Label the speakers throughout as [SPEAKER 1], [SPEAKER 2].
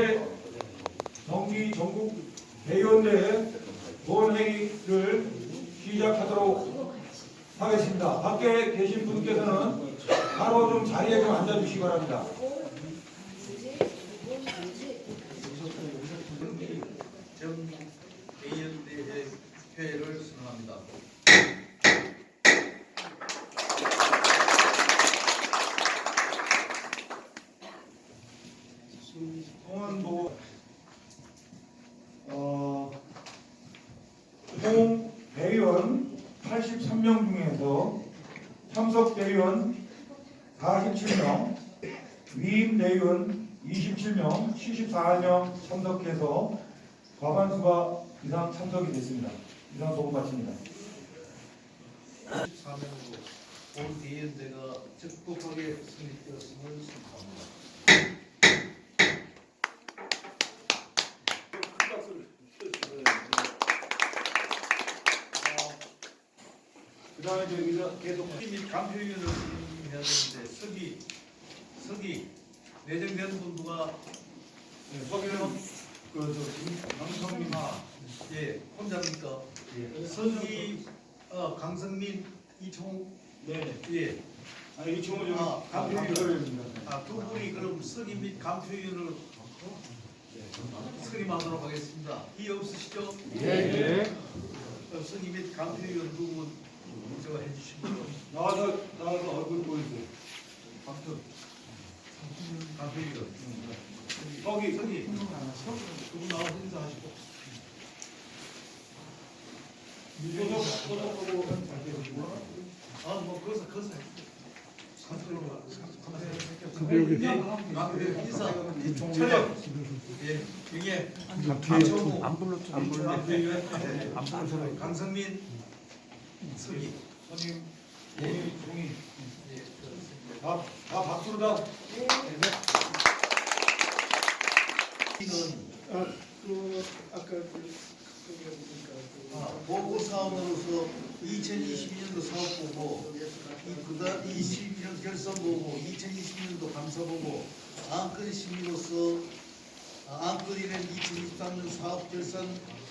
[SPEAKER 1] 제20회 정기 전국 대의원대 본회의를 시작하도록 하겠습니다. 밖에 계신 분께서는 바로 좀 자리에 좀 앉아주시기 바랍니다.
[SPEAKER 2] 정대연대회 회를 선언합니다.
[SPEAKER 1] 성원보 어, 총 대의원 83명 중에서 참석 대의원 47명, 위임 대의원 27명, 74명 참석해서 과반수가 이상 참석이 됐습니다. 이상 보고 마칩니다.
[SPEAKER 2] 14명으로 본 대연대가 적극하게 성립되었음을 선포합니다.
[SPEAKER 1] 그 다음에 이제 의사 계속
[SPEAKER 2] 및 감표위원을 진행해야 되는데 서기 서기 내정된 분 누가
[SPEAKER 1] 네, 서기는 그저 강성민
[SPEAKER 2] 아, 예 혼자입니까?
[SPEAKER 1] 예.
[SPEAKER 2] 서기 어, 강성민 이총
[SPEAKER 1] 네.
[SPEAKER 2] 예.
[SPEAKER 1] 아니 이 친구 좀
[SPEAKER 2] 아, 감표위원.
[SPEAKER 1] 감표위원입니다.
[SPEAKER 2] 아, 두 분이 그럼 서기 및 감표위원을 선임하도록 하겠습니다. 이의 없으시죠?
[SPEAKER 1] 예.
[SPEAKER 2] 그럼 서기 및 감표위원 두 분 제가 해주시면
[SPEAKER 1] 나와서 나와서 얼굴 보여주세요. 박수.
[SPEAKER 2] 감표위원
[SPEAKER 1] 서기
[SPEAKER 2] 서기. 두분 나와서 인사하시고.
[SPEAKER 1] 소속 소속하고 잘 계시고.
[SPEAKER 2] 아뭐 거기서 거기서
[SPEAKER 1] 여기
[SPEAKER 2] 감표위원 인사 촬영. 예. 영예 박정우
[SPEAKER 3] 안 불렀죠. 안 불렀죠.
[SPEAKER 1] 감표위원
[SPEAKER 3] 안 불렀죠.
[SPEAKER 2] 강성민 서기
[SPEAKER 1] 종이 종이
[SPEAKER 2] 예
[SPEAKER 1] 다, 다 박수로다.
[SPEAKER 2] 이건
[SPEAKER 4] 아, 그 아까 그
[SPEAKER 2] 아, 보고 사업으로서 2022년도 사업 보고, 이 그다 22년 결선 보고, 2020년도 감사 보고, 안건 심의로서 아, 안건이는 2023년 사업 결산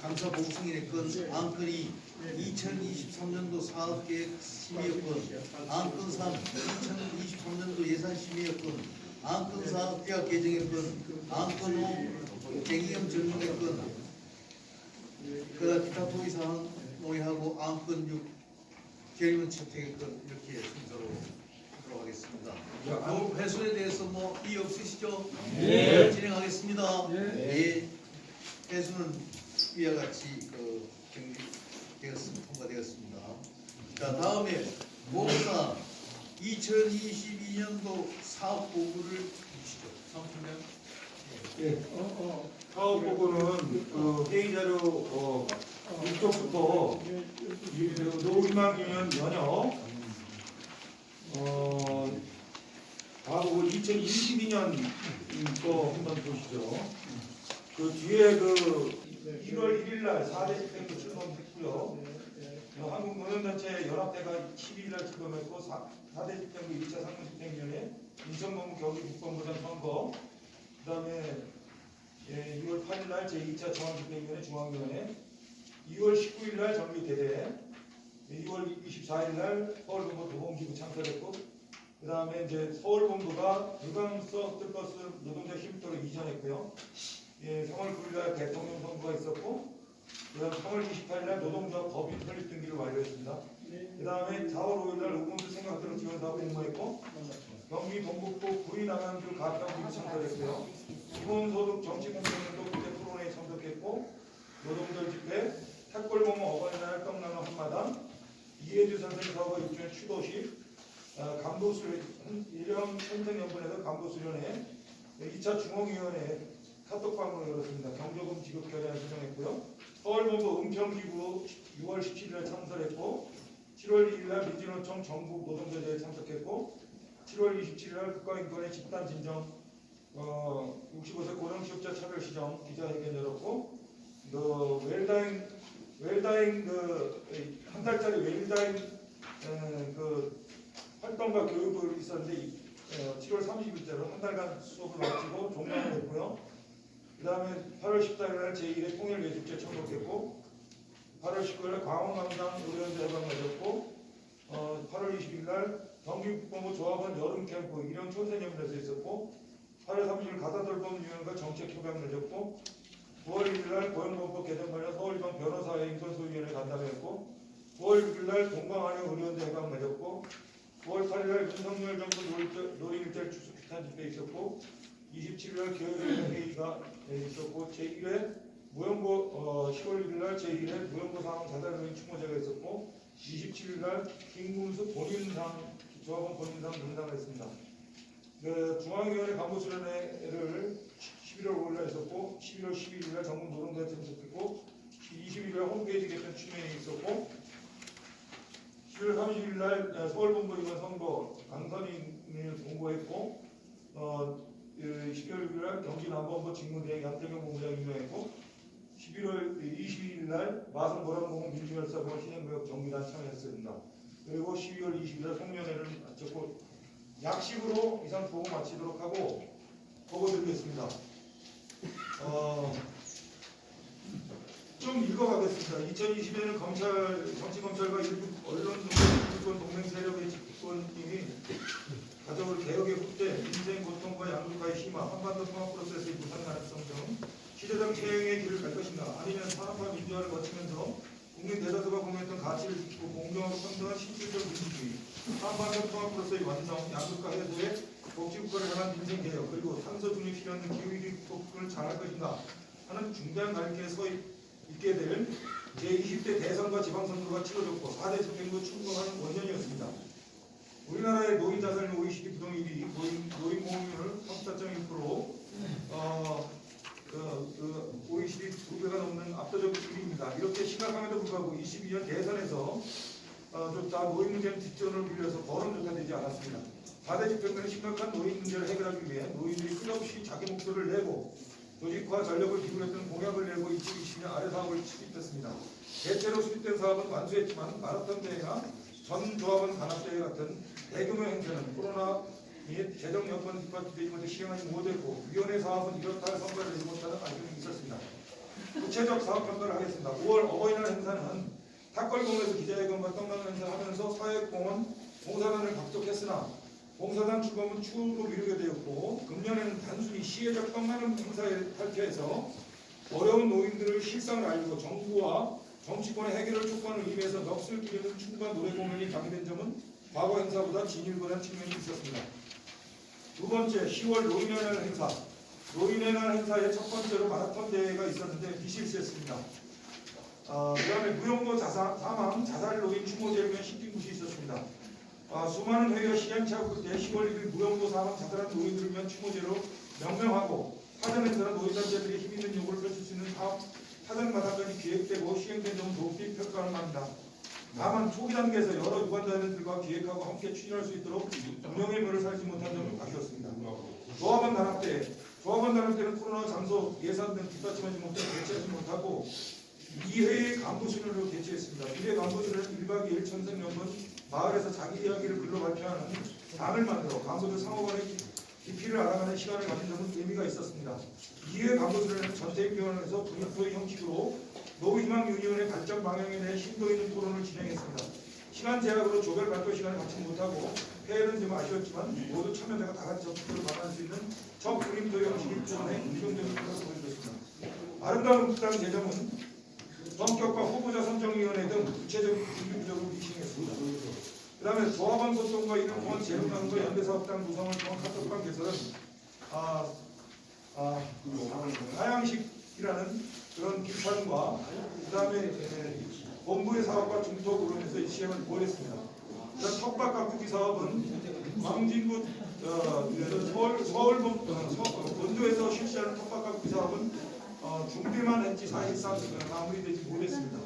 [SPEAKER 2] 감사 보고서인의 건, 안건이 2023년도 사업 계획 심의였건, 안건 3 2023년도 예산 심의였건, 안건 4 계약 개정했건, 안건 5 쟁의금 전문했건, 그 기타 토의 사항 논의하고 안건 6 결의문 채택건 이렇게 순서로 하겠습니다. 그 회수에 대해서 뭐이 없으시죠? 네. 진행하겠습니다. 예. 회수는 위와 같이 그 정리되었습니다. 통과되었습니다. 자 다음에 목사 2022년도 사업 보고를 주시죠. 상품명.
[SPEAKER 1] 예.
[SPEAKER 4] 어, 어,
[SPEAKER 1] 사업 보고는 그 회의 자료 어, 이쪽부터
[SPEAKER 4] 예,
[SPEAKER 1] 이 노희망 유년 연역 어 바로 2022년 거 한번 보시죠. 그 뒤에 그 1월 1일 날 4대 집행부 출범했고요.
[SPEAKER 4] 네,
[SPEAKER 1] 어, 한국노년단체 연합대가 12일 날 출범했고 4, 대 집행부 1차 상무집행위원회 인천본부 경기 국방부장 선거 그 다음에 예, 2월 8일 날 제2차 중앙집행위원회 중앙위원회 2월 19일 날 정기대대 2월 24일 날 서울본부 도봉지부 창설했고 그 다음에 이제 서울본부가 유광서 뜰버스 노동자 힘도로 이전했고요. 예, 3월 9일 날 대통령 선거가 있었고 그다음 3월 28일 날 노동자 법인 설립 등기를 완료했습니다.
[SPEAKER 4] 네,
[SPEAKER 1] 그 다음에 4월 5일 날 우금수 생각대로 지원사업 공모했고 경기 동북부 구리 남양주 가평지부 창설했고요. 기본소득 정치공동연도 국제 토론회에 참석했고 노동절 집회, 탁골공모 어버이날 활동나눔 한마당, 이해주 선생 사업과 입주한 추도식, 어, 간부수련, 1형 행정연분에서 간부수련회, 2차 중앙위원회 카톡방을 열었습니다. 경조금 지급 결의안 수정했고요. 서울본부 은평지구 6월 17일에 참석했고 7월 2일 날 민진호청 전국 노동조제에 참석했고 7월 27일 날 국가인권의 집단 진정 어, 65세 고령 취업자 차별 시정 기자회견 열었고 그 웰다잉 웰다잉 그한 달짜리 웰다잉 에, 그 활동과 교육을 있었는데 이- 어, 7월 30일자로 한 달간 수업을 마치고 종강을 했고요. 다음에 8월 14일 날 제1회 통일예술제 참석했고 8월 19일 날 광원광장 의료연대 회관 가졌고 어, 8월 20일 날 경기국방부 조합원 여름 캠프 일영 초세년에서 있었고 8월 30일 가사돌봄 유연과 정책 협약 맺었고 9월 1일 날 고용범법 개정 관련 서울지방 변호사회 인권소위원회 간담회했고 9월 6일 날 동방한의 의료연대 회관 맺었고 9월 8일 날 윤석열 정부 놀이일절 추수 규탄 집회 있었고 27일 날 교육위원회 회의가 있었고 제1회 무용고 어, 10월 1일 날 제1회 무용고 상황 자살로인 추모제가 있었고 27일 날 김금수 본인상 조합원 본인상 등장을 했습니다. 그 중앙위원회 간부 수련회를 11월 5일 날 있었고 11월 12일 날 전국 노동대 참석했고 21일 날 홈페이지 개편 추면이 있었고 10월 30일 날 어, 서울본부의원 선거 당선인을 공고했고 어, 12월 6일 날 경기남부본부 직무대행 양태경 본부장 임명했고 11월 22일 날 마산 보람공원 민주열사공원 신행구역 정비단 참여했습니다. 그리고 12월 20일 날 송년회를 마쳤고 약식으로 이상 보고 마치도록 하고 보고 드리겠습니다. 어, 좀 읽어가겠습니다. 2020년에는 검찰, 정치검찰과 일부 언론 정권 동맹 세력의 집권이 가족을 개혁의 후대, 민생 고통과 양극화의 심화, 한반도 통합 프로세스의 무산 가능성 등 시대적 체행의 길을 갈 것인가 아니면 산업화 민주화를 거치면서 국민 대다수가 공유했던 가치를 지키고 공정하고 평등한 실질적 민주주의, 한반도 통합 프로세스의 완성, 양극화 해소에 복지국가를 향한 민생 개혁, 그리고 탄소 중립 실현 등 기후위기 극복을 잘할 것인가 하는 중대한 갈길에 서 있- 있게 될 제20대 대선과 지방선거가 치러졌고 4대 집행도 충분한 원년이었습니다. 우리나라의 노인 자살률 OECD 부동 1위, 노인, 노인 보험률 34.1%, 어, 그, 그 OECD 두 배가 넘는 압도적 1위입니다. 이렇게 심각함에도 불구하고 22년 대선에서 어, 좀다 노인 문제는 뒷전을 빌려서 거론조차 되지 않았습니다. 4대 집행부는 심각한 노인 문제를 해결하기 위해 노인들이 끝없이 자기 목소리를 내고 조직화 전력을 기울였던 공약을 내고 2020년 아래 사업을 수립했습니다. 대체로 수립된 사업은 완수했지만 마라톤 대회나 전 조합원 단합 대회 같은 대규모 행사는 코로나 및 재정 여건 못해 시행하지 못했고 위원회 사업은 이렇다 할 성과를 내지 못하는 아쉬움이 있었습니다. 구체적 사업 평가를 하겠습니다. 5월 어버이날 행사는 탁골공에서 기자회견과 떡라면 행사를 하면서 사회공헌 봉사단을 박족했으나 봉사단 출범은 추후로 미루게 되었고 금년에는 단순히 시혜적 떡라면 행사에 탈퇴해서 어려운 노인들의 실상을 알고 정부와 정치권의 해결을 촉구하는 의미에서 넋을 기르는 춤과 노래 공연이 가미된 점은 과거 행사보다 진일보한 측면이 있었습니다. 두 번째, 10월 노인의 날 행사. 노인의 날 행사의 첫 번째로 마라톤 대회가 있었는데 비실시했습니다. 어, 그 다음에 무용고 자사, 사망 자살 추모제를 위한 시킨 곳이 있었습니다. 아, 수많은 회의와 시행착오 끝에 10월 1일 무용고 사망 자살한 노인들을 위한 추모제로 명명하고 사전 행사는 노인단체들이 힘 있는 요구를 펼칠 수 있는 사업 사전마다까지 기획되고 시행된 점은 높이 평가를 합니다. 다만 초기 단계에서 여러 유관자들과 기획하고 함께 추진할 수 있도록 운영의 묘를 살지 못한 점은 아쉬웠습니다. 조합원 단합대 조합원 단합대는 코로나 장소 예산 등 뒷받침하지 못해 개최하지 못하고 2회의 간부순회로 개최했습니다. 1회 간부순회는 1박 2일 천생연분 마을에서 자기 이야기를 글로 발표하는 당을 만들어 간부들 상호간의 깊이를 알아가는 시간을 가진 점은 의미가 있었습니다. 2회 간부순회는 전태익위원회에서 분협토의 형식으로 노희망 유니온의 발전 방향에 대해 심도 있는 토론을 진행했습니다. 시간 제약으로 조별 발표 시간을 갖지 못하고 회의는 좀 아쉬웠지만 모두 참여자가 다 같이 적극적으로 발언할 수 있는 적분임도 형식이 토론에 긍정적인 효과를 보여줬습니다. 아름다운 국당 제정은 성격과 후보자 선정위원회 등 구체적인 준비 부족을 미싱했습니다. 그 다음에 조합원 소통과 통한 재능당과 연대사업당 구성을 통한 카톡방 개설은 아, 아, 하양식이라는 그런 비판과 그 다음에 본부의 사업과 중토 구론에서 시행을 보냈습니다. 텃밭 가꾸기 사업은 광진구 어, 서울 서울 본, 어, 서- 어, 본도에서 실시하는 텃밭 가꾸기 사업은 어, 준비만 했지 사실상 어, 마무리되지 못했습니다.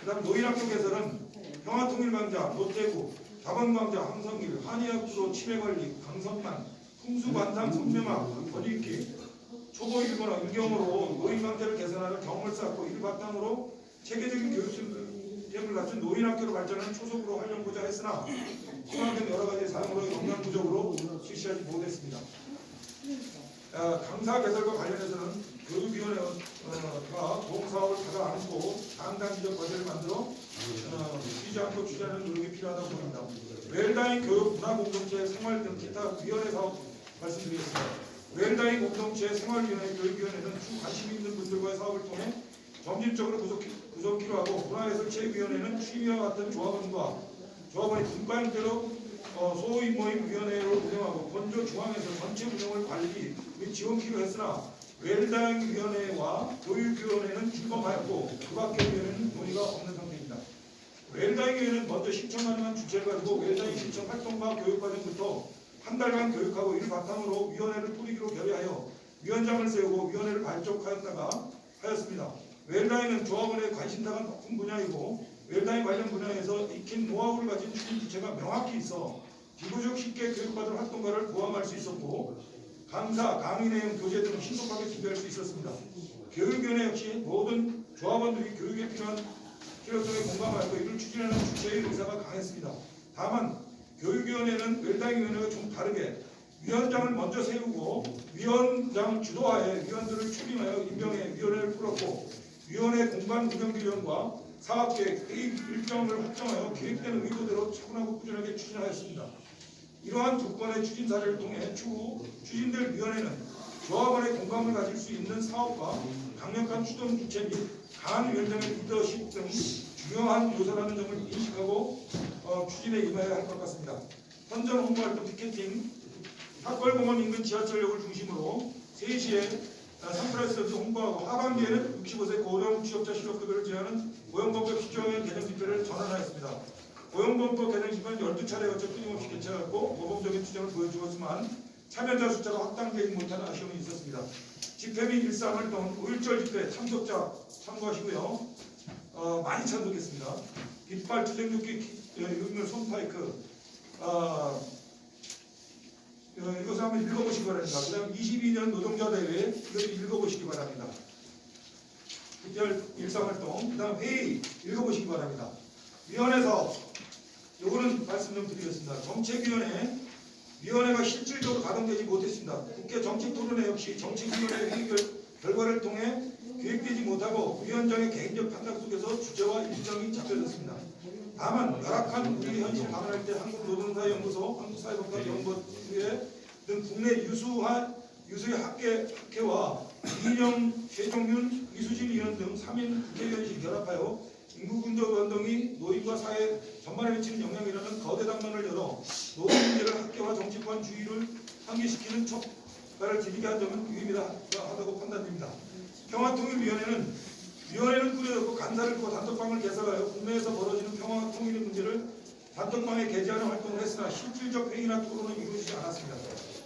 [SPEAKER 1] 그다음 노인학교 개설은 평화통일광장, 노태구, 자본광장, 함성길, 한의학구로 치매관리, 강성만, 풍수반탕, 성명학, 거리기, 초고 일거나 유경으로 노인강제를 개선하는 경험을 쌓고 이를 바탕으로 체계적인 교육진을 갖춘 노인학교로 발전하는 초속으로 활용고자 했으나 수강된 여러 가지 사항으로 역량 부족으로 실시하지 못했습니다. 아, 어, 강사 개설과 관련해서는 교육위원회가 동사업을 받아 안고 강단지적 과제를 만들어 어, 쉬지 않고 추진하는 노력이 필요하다고 봅니다. 웰다인 교육 문화공동체 생활 등 기타 위원회 사업 말씀드리겠습니다. 웰다인 공동체 생활위원회 교육위원회는 주 관심 있는 분들과의 사업을 통해 점진적으로 구속, 구성키로 하고 문화예술체육위원회는 취미와 같은 조합원과 조합원의 분과형대로 어, 소위 모임 위원회로 운영하고 건조 중앙에서 전체 운영을 관리 및 지원키로 했으나 웰다잉 위원회와 교육위원회는 출범하였고 그 밖의 위원회는 논의가 없는 상태입니다. 웰다잉 위원회는 먼저 신청 가능한 주체를 가지고 웰다잉 신청 활동과 교육 과정부터 한 달간 교육하고 이를 바탕으로 위원회를 꾸리기로 결의하여 위원장을 세우고 위원회를 발족하였다가 하였습니다. 웰다잉은 조합원의 관심사가 높은 분야이고 웰다잉 관련 분야에서 익힌 노하우를 가진 추진 주체가 명확히 있어 비교적 쉽게 교육받은 활동가를 포함할 수 있었고 강사, 강의 내용, 교재 등을 신속하게 준비할 수 있었습니다. 교육위원회 역시 모든 조합원들이 교육에 필요한 필요성에 공감하고 이를 추진하는 주체의 의사가 강했습니다. 다만 교육위원회는 웰다잉위원회가 좀 다르게 위원장을 먼저 세우고 위원장 주도하에 위원들을 추림하여 임명해 위원회를 풀었고 위원회 공간 운영 기령과 사업계획 회의 일정을 확정하여 계획되는 의도대로 차분하고 꾸준하게 추진하였습니다. 이러한 두 건의 추진 사례를 통해 추후 추진될 위원회는 조합원의 공감을 가질 수 있는 사업과 강력한 추동 주체 및 강한 위원장의 리더십 등 중요한 요소라는 점을 인식하고 어, 추진에 임해야 할 것 같습니다. 선전 홍보활동 티켓팅 학벌공원 인근 지하철역을 중심으로 3시에 상프라이스에서 홍보하고 하반기에는 65세 고령 취업자 실업급여를 제한하는 고용범법 시정의 개정 집회를 전환하였습니다. 고용범법 개정 집회는 12차례 거쳐 끊임없이 개최하고 모범적인 추정을 보여주었지만 참여자 숫자가 확당되지 못하는 아쉬움이 있었습니다. 집회 및 일상활동 5.1절 집회 참석자 참고하시고요. 어, 많이 참석했습니다. 깃발 투쟁 조끼 유물 손파이크 어, 어, 이것을 한번 읽어보시기 바랍니다. 그 다음 22년 노동자 대회 이것을 읽어보시기 바랍니다. 특별 일상활동 그 다음 회의 읽어보시기 바랍니다. 위원회 사업 요거는 말씀 좀 드리겠습니다. 정책위원회 위원회가 실질적으로 가동되지 못했습니다. 국회 정책토론회 역시 정책위원회 회의 결- 결과를 통해 계획되지 못하고 위원장의 개인적 판단 속에서 주제와 일정이 잡혀졌습니다. 다만 열악한 우리 현실 감안할 때 한국 노동사 연구소, 한국 사회복지연구회 등 국내 유수한 유수의 학계 학회와 이인영, 최종윤, 이수진 의원 등 3인 국회의원실 결합하여 인구군조 운동이 노인과 사회 전반에 미치는 영향이라는 거대 담론을 열어 노동 문제를 학계와 정치권 주의를 상기시키는 촉발을 지니게 한 점은 유의미하다고 판단됩니다. 평화통일위원회는 위원회는 꾸려졌고 간사를 두고 단톡방을 개설하여 국내에서 벌어지는 평화 통일의 문제를 단톡방에 게재하는 활동을 했으나 실질적 회의나 토론은 이루어지지 않았습니다.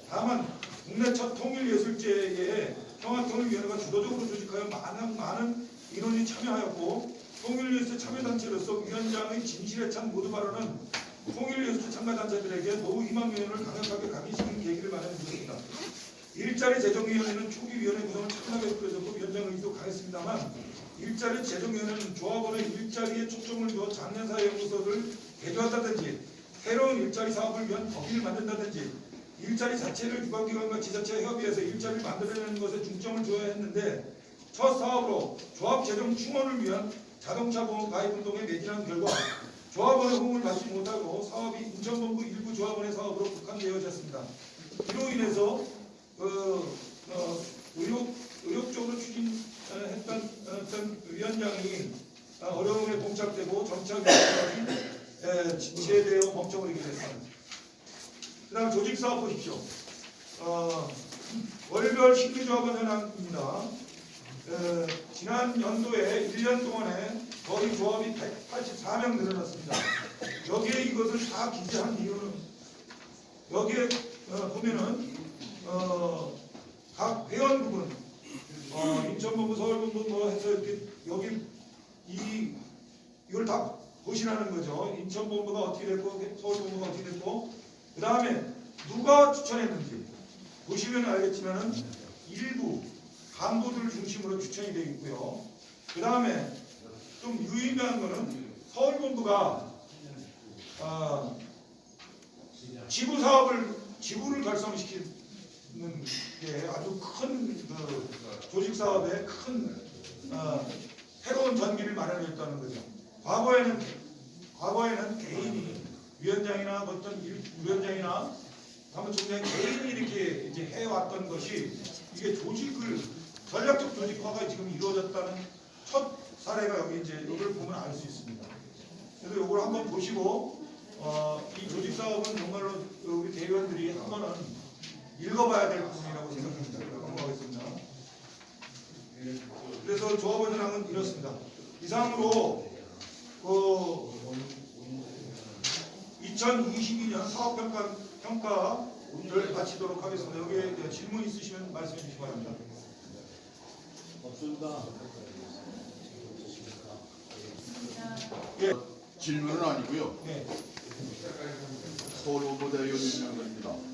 [SPEAKER 1] 다만 국내 첫 통일예술제에 평화통일위원회가 주도적으로 조직하여 많은 많은 인원이 참여하였고 통일예술 참여단체로서 위원장의 진실에 찬 모두 발언은 통일예술 참가단체들에게 노후 희망위원회를 강력하게 각인시키는 계기를 마련해 주었습니다. 일자리 재정위원회는 초기 위원회 구성을 차분하게 꾸려졌고 위원장 의지도 강했습니다만 일자리 재정위원회는 조합원의 일자리에 초점을 두어 장년사회 연구소를 개조한다든지 새로운 일자리 사업을 위한 법인을 만든다든지 일자리 자체를 유관기관과 지자체 협의해서 일자리를 만들어내는 것에 중점을 두어야 했는데 첫 사업으로 조합 재정 충원을 위한 자동차 보험 가입 운동에 매진한 결과 조합원의 호응을 받지 못하고 사업이 인천본부 일부 조합원의 사업으로 국한되어졌습니다. 이로 인해서 그, 어, 의욕, 의욕적으로 추진 했던 어떤 위원장이 어, 어려움에 봉착되고 점차 지체되어 멈춰버리게 됐습니다. 그 다음 조직사업 보십시오. 어, 월별 신규조합원 현황입니다. 어, 지난 연도에 1년 동안에 거의 조합이 184명 늘어났습니다. 여기에 이것을 다 기재한 이유는 여기에 어, 보면은 어, 각 회원 부분 어, 인천본부 서울본부 뭐 해서 이렇게 여기 이 이걸 다 보시라는 거죠. 인천본부가 어떻게 됐고 서울본부가 어떻게 됐고 그 다음에 누가 추천했는지 보시면 알겠지만은 일부 간부들 중심으로 추천이 되어 있고요. 그 다음에 좀 유의미한 거는 서울본부가 아, 지부 사업을 지부를 결성시 키는 게 아주 큰 그, 조직 사업에 큰 어, 새로운 전기를 마련했다는 거죠. 과거에는 과거에는 개인이 위원장이나 어떤 일- 위원장이나 사무총장 개인이 이렇게 이제 해왔던 것이 이게 조직을 전략적 조직화가 지금 이루어졌다는 첫 사례가 여기 이제 이걸 보면 알 수 있습니다. 그래서 이걸 한번 보시고 어, 이 조직 사업은 정말로 우리 대의원들이 한 번은 읽어봐야 될 부분이라고 생각합니다. 넘어가겠습니다. 그래서 조합원 현황은 이렇습니다. 이상으로 그 2022년 사업평가 평가를 마치도록 하겠습니다. 여기에 질문 있으시면 말씀해 주시기 바랍니다. 예,
[SPEAKER 3] 질문은 아니고요.
[SPEAKER 1] 네,
[SPEAKER 3] 서울 후보대의원 윤명근입니다.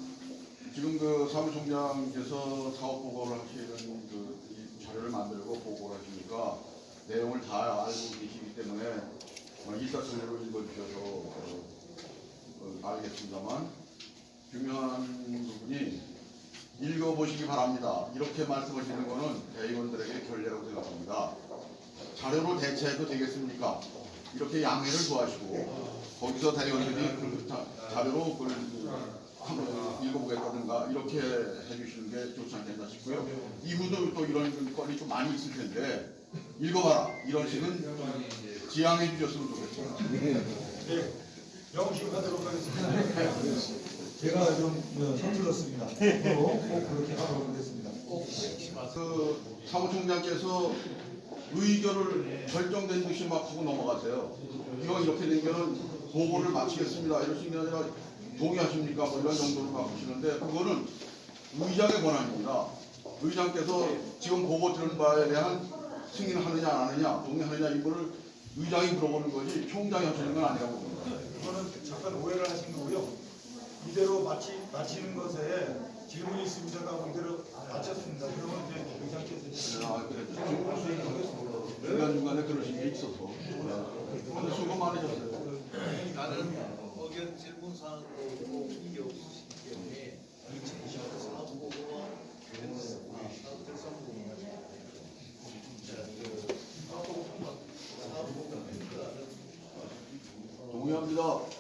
[SPEAKER 3] 지금 그 사무총장께서 사업 보고를 하시는 그이 자료를 만들고 보고를 하시니까 내용을 다 알고 계시기 때문에 어, 일사천리로 읽어주셔서 어, 어, 알겠습니다만 중요한 부분이 읽어보시기 바랍니다. 이렇게 말씀하시는 것은 대의원들에게 결례라고 생각합니다. 자료로 대체해도 되겠습니까? 이렇게 양해를 구하시고 거기서 대의원들이 그 자, 자료로 그걸 한번 읽어보겠다든가 이렇게 해주시는 게 좋지 않겠나 싶고요. 이후도 또 이런 건이 좀 많이 있을 텐데 읽어봐라 이런 식은 지양해 주셨으면 좋겠습니다.
[SPEAKER 1] 네, 명심하도록 하겠습니다. 제가 좀 어, 서툴렀습니다. 앞으로 꼭 그렇게 하도록 하겠습니다.
[SPEAKER 3] 그 사무총장께서 의결을 결정된 듯이 막 하고 넘어가세요. 이거 이렇게 된 거는 보고를 마치겠습니다. 이러신 게 아니라 동의하십니까? 뭐 이런 정도로 막 하시는데 그거는 의장의 권한입니다. 의장께서 지금 보고 들은 바에 대한 승인하느냐 안 하느냐 동의하느냐 이거를 의장이 물어보는 거지 총장이 하시는 건 아니라고 봅니다.
[SPEAKER 1] 그거는 잠깐 오해를 하신 거고요. 이대로 마치, 마치는 것에 질문이 있습니다가 하고 이대로 마쳤습니다. 그러면 이제 의장께서
[SPEAKER 3] 아, 그래. 중간중간에 그러신 게 있어서 오늘 수고 많으셨어요.
[SPEAKER 2] 나는 의견 질문 사항도 없고 이게 없으시기 때문에 2024 사업보고와 사업 특성 부분
[SPEAKER 3] 동의합니다.